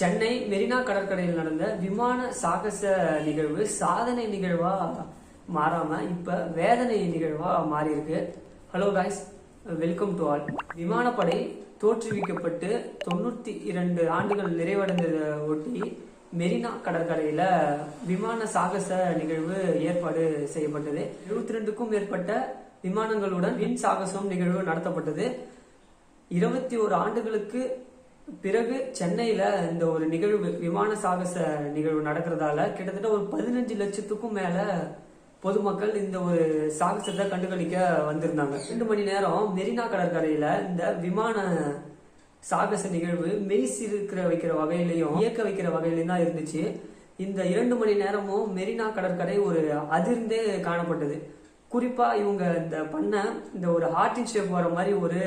சென்னை மெரினா கடற்கரையில் நடந்த விமான சாகச நிகழ்வு சாதனை நிகழ்வா மாறாம இப்ப வேதனை நிகழ்வா மாறி இருக்கு hello guys welcome to all விமானப்படை தோற்றுவிக்கப்பட்டு தொண்ணூத்தி இரண்டு ஆண்டுகள் நிறைவடைந்ததை ஒட்டி மெரினா கடற்கரையில விமான சாகச நிகழ்வு ஏற்பாடு செய்யப்பட்டது. இருபத்தி ரெண்டுக்கும் மேற்பட்ட விமானங்களுடன் வின் சாகசம் நிகழ்வு நடத்தப்பட்டது. இருபத்தி ஒரு ஆண்டுகளுக்கு பிறகு சென்னையில இந்த ஒரு நிகழ்வு விமான சாகச நிகழ்வு நடக்கிறதால கிட்டத்தட்ட ஒரு பதினஞ்சு லட்சத்துக்கும் மேல பொதுமக்கள் இந்த ஒரு சாகசத்தை கண்டுகளிக்க வந்திருந்தாங்க. ரெண்டு மணி நேரம் மெரினா கடற்கரையில இந்த விமான சாகச நிகழ்வு மெய் சிறுக்கிற வைக்கிற வகையிலையும் இயக்க வைக்கிற வகையிலையும் தான் இருந்துச்சு. இந்த இரண்டு மணி நேரமும் மெரினா கடற்கரை ஒரு அதிர்ந்தே காணப்பட்டது. குறிப்பா இவங்க இந்த பண்ண இந்த ஒரு ஹார்டின் ஷேப் வர மாதிரி ஒரு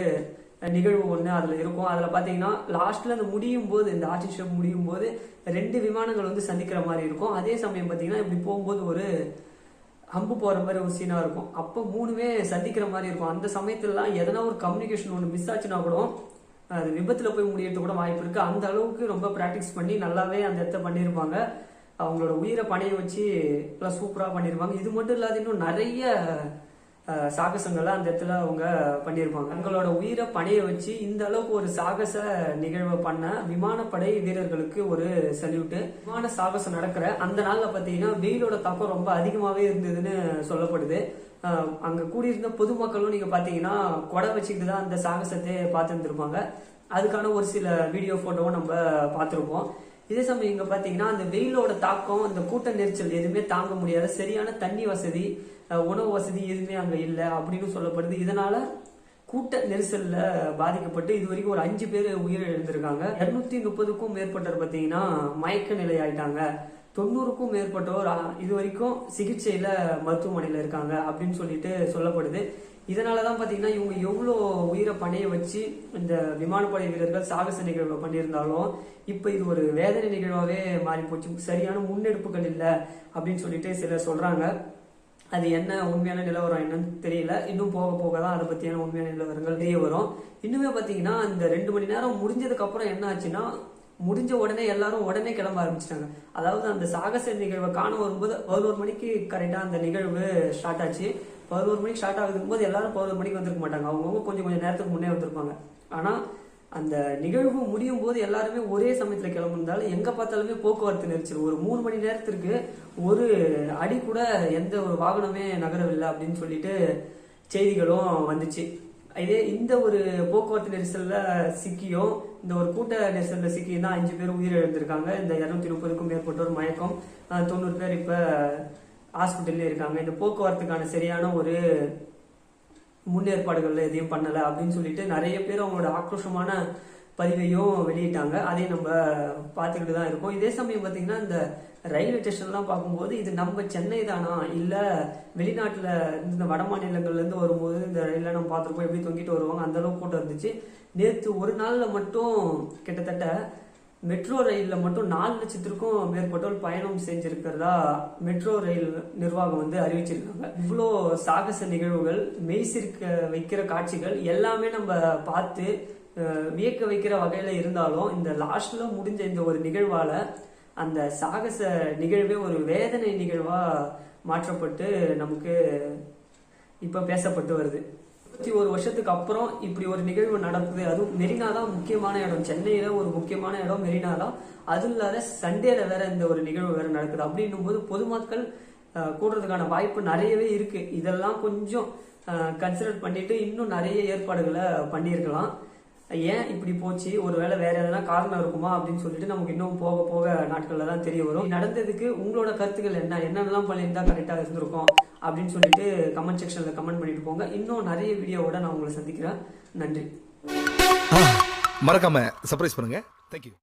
நிகழ்வு ஒன்று அதில் இருக்கும். அதில் பார்த்தீங்கன்னா லாஸ்ட்டில் அது முடியும் போது இந்த ஆர்டின் ஷோ முடியும் போது ரெண்டு விமானங்கள் வந்து சந்திக்கிற மாதிரி இருக்கும். அதே சமயம் பார்த்தீங்கன்னா இப்படி போகும்போது ஒரு அம்பு போகிற மாதிரி ஒரு சீனாக இருக்கும். அப்போ மூணுமே சந்திக்கிற மாதிரி இருக்கும். அந்த சமயத்துலலாம் எதனா ஒரு கம்யூனிகேஷன் ஒன்று மிஸ் ஆச்சுன்னா கூட அது விபத்தில் போய் முடியறது கூட வாய்ப்பு இருக்குது அந்த அளவுக்கு ரொம்ப ப்ராக்டிஸ் பண்ணி நல்லாவே அந்த இடத்த பண்ணியிருப்பாங்க அவங்களோட உயிரை பணைய வச்சு நல்லா சூப்பராக பண்ணியிருப்பாங்க இது மட்டும் இல்லாத இன்னும் நிறைய சாகசங்களை அந்த இடத்துல அவங்க பண்ணியிருப்பாங்க அவங்களோட உயிரை பணைய வச்சு இந்த அளவுக்கு ஒரு சாகச நிகழ்வை பண்ண விமானப்படை வீரர்களுக்கு ஒரு சல்யூட்டு விமான சாகசம் நடக்கிற அந்த நாள்ல பாத்தீங்கன்னா வெயிலோட தாக்கம் ரொம்ப அதிகமாவே இருந்ததுன்னு சொல்லப்படுது. அங்கே அங்க கூடியிருந்த பொதுமக்களும் நீங்க பாத்தீங்கன்னா கொடை வச்சுக்கிட்டு தான் அந்த சாகசத்தை பார்த்துருந்துருப்பாங்க. அதுக்கான ஒரு சில வீடியோ போட்டோவும் நம்ம பார்த்துருப்போம். இதே சமயம் இங்க பாத்தீங்கன்னா அந்த வெயிலோட தாக்கம் அந்த கூட்ட நெரிச்சல் எதுவுமே தாங்க முடியாது சரியான தண்ணி வசதி உணவு வசதி எதுவுமே அங்க இல்லை அப்படின்னு சொல்லப்படுது. இதனால கூட்ட நெரிசல்ல பாதிக்கப்பட்டு இது வரைக்கும் ஒரு அஞ்சு பேர் உயிரிழந்திருக்காங்க. இருநூத்தி முப்பதுக்கும் மேற்பட்டவர் பாத்தீங்கன்னா மயக்க நிலை ஆயிட்டாங்க தொண்ணூறுக்கும் மேற்பட்டோர் இது வரைக்கும் சிகிச்சையில் மருத்துவமனையில் இருக்காங்க அப்படின்னு சொல்லிட்டு சொல்லப்படுது. இதனாலதான் பார்த்தீங்கன்னா இவங்க எவ்வளோ உயிரை பணைய வச்சு இந்த விமானப்படை வீரர்கள் சாகச நிகழ்வை பண்ணியிருந்தாலும் இப்போ இது ஒரு வேதனை நிகழ்வாகவே மாறி போச்சு. சரியான முன்னெடுப்புகள் இல்லை அப்படின்னு சொல்லிட்டு சிலர் சொல்கிறாங்க அது என்ன உண்மையான நிலவரம் என்னன்னு தெரியல. இன்னும் போக போக தான் அதை பற்றியான உண்மையான நிலவரங்கள் தெரிய வரும். இன்னுமே பார்த்தீங்கன்னா இந்த ரெண்டு மணி நேரம் முடிஞ்சதுக்கப்புறம் என்ன ஆச்சுன்னா முடிஞ்ச உடனே எல்லாரும் உடனே கிளம்ப ஆரம்பிச்சிட்டாங்க. அதாவது அந்த சாகச நிகழ்வை காண வரும்போது பதினோரு மணிக்கு கரெக்டாக அந்த நிகழ்வு ஸ்டார்ட் ஆச்சு. பதினோரு மணிக்கு ஸ்டார்ட் ஆகுதுக்கும் போது எல்லாரும் பதினோரு மணிக்கு வந்திருக்க மாட்டாங்க. அவங்கவுங்க கொஞ்சம் கொஞ்சம் நேரத்துக்கு முன்னே வந்திருப்பாங்க. ஆனால் அந்த நிகழ்வு முடியும் போது எல்லாருமே ஒரே சமயத்தில் கிளம்புனதால எங்கே பார்த்தாலுமே போக்குவரத்து நெரிச்சல். ஒரு மூணு மணி நேரத்திற்கு ஒரு அடி கூட எந்த ஒரு வாகனமே நகரவில்லை அப்படின்னு சொல்லிட்டு செய்திகளும் வந்துச்சு. இதே இந்த ஒரு போக்குவரத்து நெரிசல்ல சிக்கியும் இந்த ஒரு கூட்ட நெரிசல்ல சிக்கியும் தான் அஞ்சு பேர் உயிரிழந்திருக்காங்க. இந்த இருநூத்தி முப்பதுக்கும் மேற்பட்டோர் மயக்கம். தொண்ணூறு பேர் இப்ப ஹாஸ்பிட்டல்ல இருக்காங்க. இந்த போக்குவரத்துக்கான சரியான ஒரு முன்னேற்பாடுகள்ல எதையும் பண்ணல அப்படின்னு சொல்லிட்டு நிறைய பேர் அவங்களோட ஆக்ரோஷமான பதிவையும் வெளியிட்டாங்க. அதையும் நம்ம பார்த்துக்கிட்டு தான் இருக்கோம். இதே சமயம் பார்த்தீங்கன்னா இந்த ரயில்வே ஸ்டேஷன்லாம் பார்க்கும்போது இது நம்ம சென்னை தானா? இல்லை வெளிநாட்டில் இந்த வட மாநிலங்கள்லேருந்து வரும்போது இந்த ரயிலில் நம்ம பார்த்துருப்போம் எப்படி தொங்கிட்டு வருவாங்க அந்தளவுக்கு கூட்டம் இருந்துச்சு. நேற்று ஒரு நாளில் மட்டும் கிட்டத்தட்ட மெட்ரோ ரயிலில் மட்டும் நாலு லட்சத்திற்கும் மேற்பட்டோர் பயணம் செஞ்சிருக்கிறதா மெட்ரோ ரயில் நிர்வாகம் வந்து அறிவிச்சிருக்காங்க. இவ்வளோ சாகச நிகழ்வுகள் மெய்சிருக்க வைக்கிற காட்சிகள் எல்லாமே நம்ம பார்த்து வியக்க வைக்கிற வகையில் இருந்தாலும் இந்த லாஸ்ட்ல முடிஞ்ச இந்த ஒரு நிகழ்வால் அந்த சாகச நிகழ்வே ஒரு வேதனை நிகழ்வாக மாற்றப்பட்டு நமக்கு இப்போ பேசப்பட்டு வருது. இருபத்தி ஒரு வருஷத்துக்கு அப்புறம் இப்படி ஒரு நிகழ்வு நடக்குது. அதுவும் மெரினா தான் முக்கியமான இடம். சென்னையில ஒரு முக்கியமான இடம் மெரினா தான். அது இல்லாத சண்டேல வேற இந்த ஒரு நிகழ்வு வேற நடக்குது. அப்படின்னும் போது பொதுமக்கள் கூடுறதுக்கான வாய்ப்பு நிறையவே இருக்கு. இதெல்லாம் கொஞ்சம் கன்சிடர் பண்ணிட்டு இன்னும் நிறைய ஏற்பாடுகளை பண்ணியிருக்கலாம். ஏன் இப்படி போச்சு? ஒருவேளை வேற எதனா காரணம் இருக்குமா? அப்படின்னு சொல்லிட்டு நமக்கு இன்னும் போக போக நாட்கள்ல தான் தெரிய வரும். நடந்ததுக்கு உங்களோட கருத்துக்கள் என்ன? என்னென்னலாம் பண்ணியிருந்தா கரெக்டாக இருந்திருக்கும்? அப்படின்னு சொல்லிட்டு கமெண்ட் செக்ஷன்ல கமெண்ட் பண்ணிட்டு போங்க. இன்னும் நிறைய வீடியோவோட நான் உங்களை சந்திக்கிறேன். நன்றி. மறக்காம சர்ப்ரைஸ் பண்ணுங்க. தேங்க்யூ